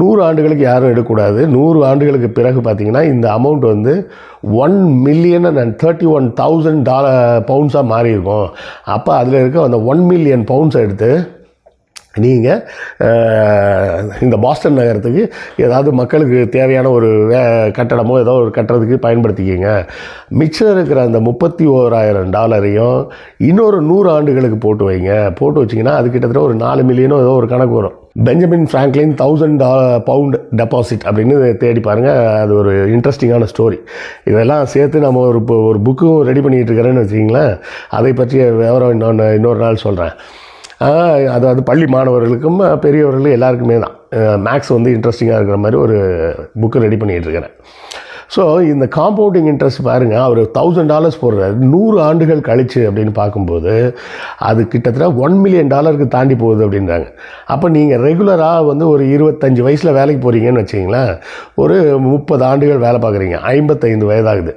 நூறு ஆண்டுகளுக்கு யாரும் எடுக்கக்கூடாது. நூறு ஆண்டுகளுக்கு பிறகு பார்த்தீங்கன்னா இந்த அமௌண்ட் வந்து one million and thirty one thousand dollar பவுண்ட்ஸாக மாறி இருக்கும் அப்போ அதில் இருக்க அந்த ஒன் மில்லியன் பவுண்ட்ஸை எடுத்து நீங்கள் இந்த பாஸ்டன் நகரத்துக்கு ஏதாவது மக்களுக்கு தேவையான ஒரு வே கட்டடமோ ஏதோ ஒரு கட்டுறதுக்கு பயன்படுத்திக்கிங்க. மிச்சம் இருக்கிற அந்த முப்பத்தி ஓராயிரம் டாலரையும் இன்னொரு நூறு ஆண்டுகளுக்கு போட்டு வைங்க. போட்டு வச்சிங்கன்னா அது கிட்டத்தட்ட ஒரு நாலு மில்லியனோ ஏதோ ஒரு கணக்கு வரும். பெஞ்சமின் ஃப்ராங்க்லின் தௌசண்ட் டா பவுண்ட் டெபாசிட் அப்படின்னு தேடி பாருங்கள் அது ஒரு இன்ட்ரெஸ்டிங்கான ஸ்டோரி இதெல்லாம் சேர்த்து நம்ம ஒரு bu- ஒரு புக்கும் ரெடி பண்ணிகிட்டு இருக்கிறேன்னு வச்சிங்களேன் அதை பற்றிய விவரம் இன்னொன்று இன்னொரு நாள் சொல்கிறேன் அதாவது பள்ளி மாணவர்களுக்கும் பெரியவர்களுக்கும் எல்லாருக்குமே தான். மேக்ஸ் வந்து இன்ட்ரெஸ்டிங்காக இருக்கிற மாதிரி ஒரு புக்கு ரெடி பண்ணிகிட்டு இருக்கிறேன். ஸோ இந்த காம்பவுண்டிங் இன்ட்ரெஸ்ட் பாருங்கள் அவர் தௌசண்ட் டாலர்ஸ் போடுறாரு. நூறு ஆண்டுகள் கழிச்சு அப்படின்னு பார்க்கும்போது அது கிட்டத்தட்ட ஒன் மில்லியன் டாலருக்கு தாண்டி போகுது அப்படின்றாங்க. அப்போ நீங்கள் ரெகுலராக வந்து ஒரு இருபத்தஞ்சி வயசில் வேலைக்கு போகிறீங்கன்னு வச்சிங்களேன் ஒரு முப்பது ஆண்டுகள் வேலை பார்க்குறீங்க. ஐம்பத்தைந்து வயதாகுது.